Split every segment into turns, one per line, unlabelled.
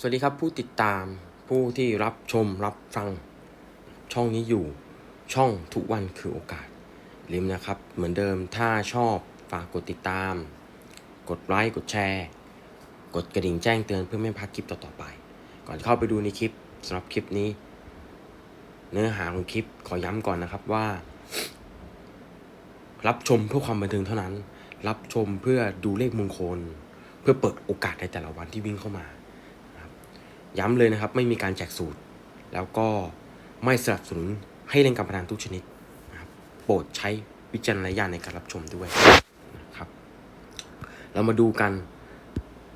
สวัสดีครับผู้ติดตามผู้ที่รับชมรับฟังช่องนี้อยู่ ช่องทุกวันคือโอกาสลืมนะครับ เหมือนเดิมถ้าชอบฝากกดติดตาม กดไลค์กดแชร์ กดกระดิ่งแจ้งเตือนเพื่อไม่พลาดคลิปต่อๆไป ก่อนเข้าไปดูในคลิปสำหรับคลิปนี้ เนื้อหาของคลิปขอย้ำก่อนนะครับว่า รับชมเพื่อความบันเทิงเท่านั้น รับชมเพื่อดูเลขมงคล เพื่อเปิดโอกาสในแต่ละวันที่วิ่งเข้ามา ย้ำเลยนะครับ ไม่มีการแจกสูตร แล้วก็ไม่สนับสนุนให้เล่นการพนันทุกชนิดนะครับโปรดใช้วิจารณญาณในการรับชมด้วยนะครับ เรามาดูกัน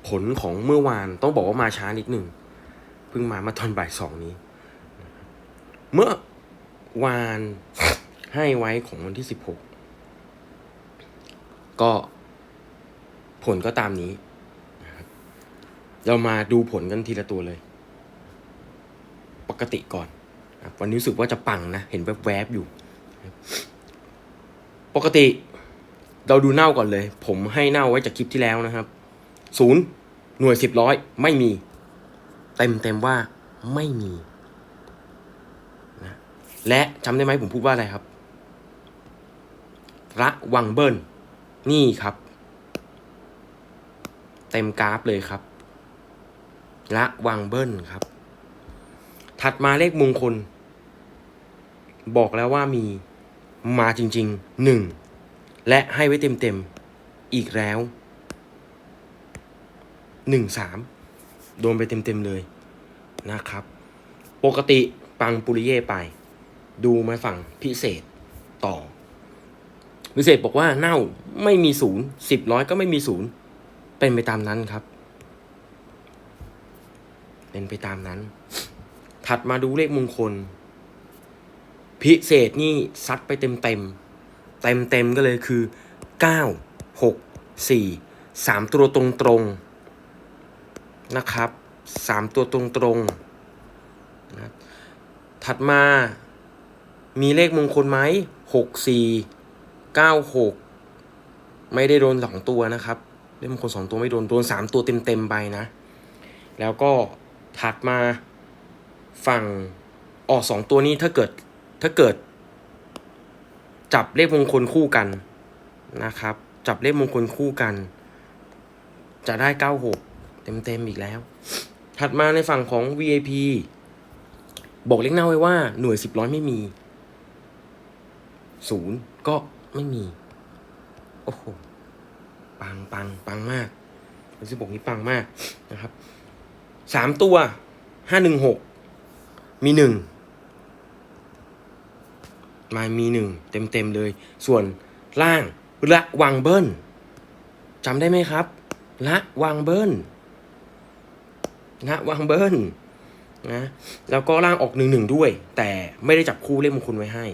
ผลของเมื่อวานต้องบอกว่ามาช้านิดหนึ่งเพิ่งมามาตอนบ่ายสองนี้ เมื่อวานให้ไว้ของวันที่สิบหกก็ผลก็ตามนี้ เรามาดูผลกันทีละตัวเลย ปกติก่อนวันนี้รู้สึกว่าจะปังนะ เห็นแวบๆอยู่ ปกติเราดูเน่าก่อนเลย ผมให้เน่าไว้จากคลิปที่แล้วนะครับศูนย์หน่วยสิบร้อยไม่มี เต็มเต็มๆว่าไม่มีนะและจำได้ไหมผมพูดว่าอะไรครับ ระวังเบิ้ลนี่ครับ เต็มกราฟเลยครับละวังเบิ้ลครับ ถัดมาเลขมงคล บอกแล้วว่ามีมาจริงๆหนึ่งและให้ไว้เต็มๆ อีกแล้วหนึ่งสามโดนไปเต็มๆเลยนะครับ ปกติปังปุริเย่ไป ดูมาฝั่งพิเศษต่อ พิเศษบอกว่าเน่าไม่มีศูนย์สิบร้อยก็ไม่มีศูนย์เป็นไปตามนั้นครับ เป็นไปตามนั้น ถัดมาดูเลขมงคล พิเศษนี่ซัดไปเต็มเต็มเต็มเต็มก็เลยคือเก้าหกสี่สามตัวตรงตรงๆนะครับสามตัวตรงตรงๆนะถัดมามีเลขมงคลไหมหกสี่เก้าหกไม่ได้โดนสองตัวนะครับ เลขมงคลสองตัวไม่โดน โดนสามตัวเต็มเต็ม ๆ ไปนะ แล้วก็ถัดมา ฝั่งออกสองตัวนี้ถ้าเกิดถ้าเกิด จับเลขมงคลคู่กันนะครับ จับเลขมงคลคู่กัน จะได้เก้าหกเต็มเต็มๆอีกแล้ว ถัดมาในฝั่งของ VIP บอกเลขหน้าไว้ว่าหน่วยสิบร้อยไม่มีศูนย์ก็ไม่มี โอ้โห ปังปังปังมากวันที่บอกนี้ปังมากนะครับสามตัวห้าหนึ่งหก มีหนึ่งมามีหนึ่งเต็มเต็มเลย ส่วนล่างละวังเบิ้ลจำได้ไหมครับ ละวังเบิ้ลละวังเบิ้ลนะแล้วก็ล่างออกหนึ่งหนึ่งด้วย แต่ไม่ได้จับคู่เลขมงคลไว้ให้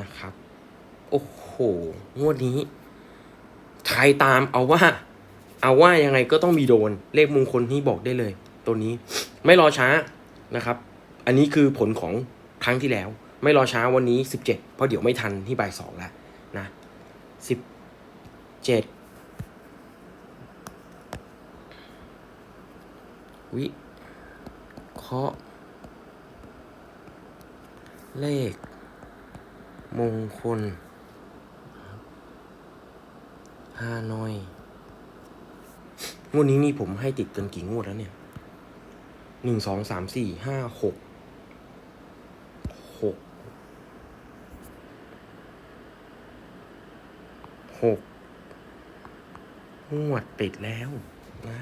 นะครับ โอ้โห งวดนี้ใครตามเอาว่า เอาว่ายังไงก็ต้องมีโดนเลขมงคลที่บอกได้เลย ตัวนี้ไม่รอช้านะครับ อันนี้คือผลของครั้งที่แล้ว ไม่รอช้าวันนี้ 17 เพราะเดี๋ยวไม่ทันที่บ่ายสองแล้วนะ 17 วิเคราะห์เลข มงคลฮานอย งวดนี้นี่ผมให้ติดกันกี่งวดแล้วเนี่ยหนึ่งสองสามสี่ห้าหก หก หกงวดติดแล้วนะ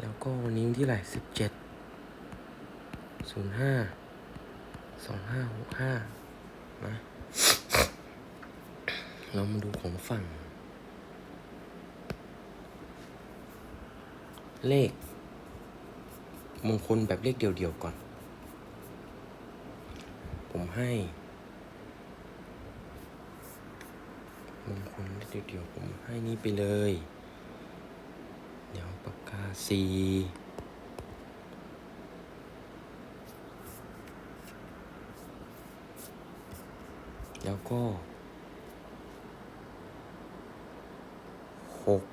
แล้วก็วันนี้ที่ไหนสิบเจ็ดศูนย์ห้าสองห้าหกห้านะ เรามาดูของฝั่ง เลข มงคลแบบเลขเดียวๆก่อน ผมให้ มงคลเดี๋ยวผมให้นี่ไปเลย เดี๋ยวปากกาสีแล้วก็หก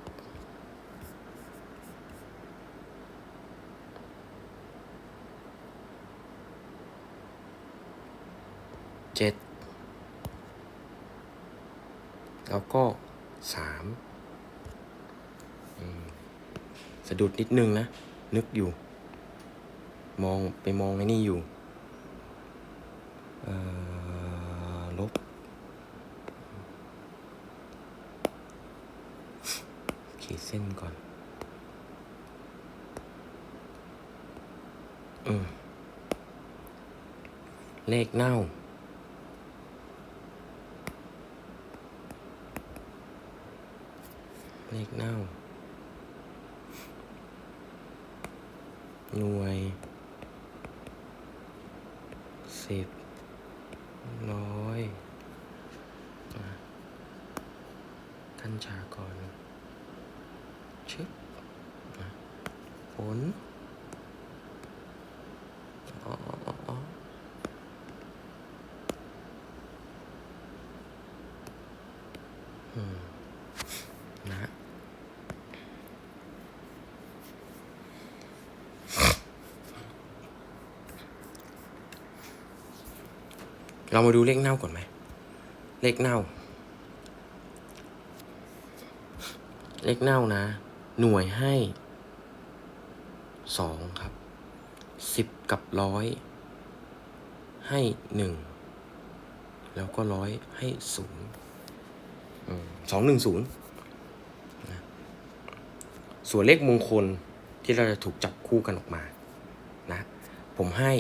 เจ็ด แล้วก็สามสะดุดนิดนึงนะ นึกอยู่ มองไปมองไอ้นี่อยู่ลบขีดเส้นก่อน อืมเลขเน่า เลขเน่า หน่วย สิบ ร้อยท่านชากร ชึบอะผลอ๋ออ๋ออ๋ออืมนะ เรามาดูเลขเน่าก่อนไหม เลขเน่า เลขเน่านะ หน่วยให้สองครับสิบกับร้อยให้หนึ่งแล้วก็ร้อยให้ศูนย์สองหนึ่งศูนย์ส่วนเลขมงคลที่เราจะถูกจับคู่กันออกมานะ ผมให้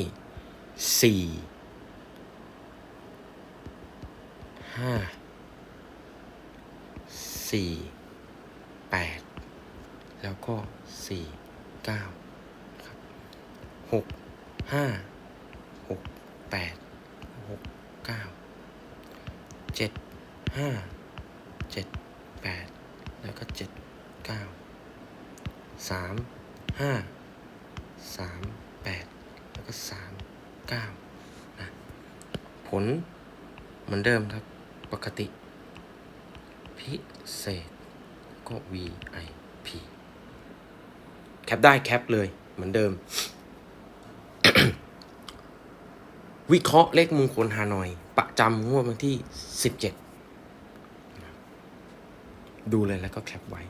สี่ ห้าสี่แปดแล้วก็สี่เก้าครับหกห้าหกแปดหกเก้าเจ็ดห้าเจ็ดแปดแล้วก็เจ็ดเก้าสามห้าสามแปดแล้วก็สามเก้านะผลเหมือนเดิมครับ ปกติ พิเศษก็ VIP แคปได้แคปเลยเหมือนเดิม วิเคราะห์เลขมงคลฮานอย ประจำงวดวันที่ 17 ดูเลยแล้วก็แคปไว้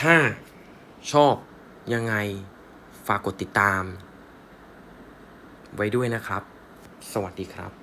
ถ้าชอบยังไงฝากกดติดตาม ไว้ด้วยนะครับ สวัสดีครับ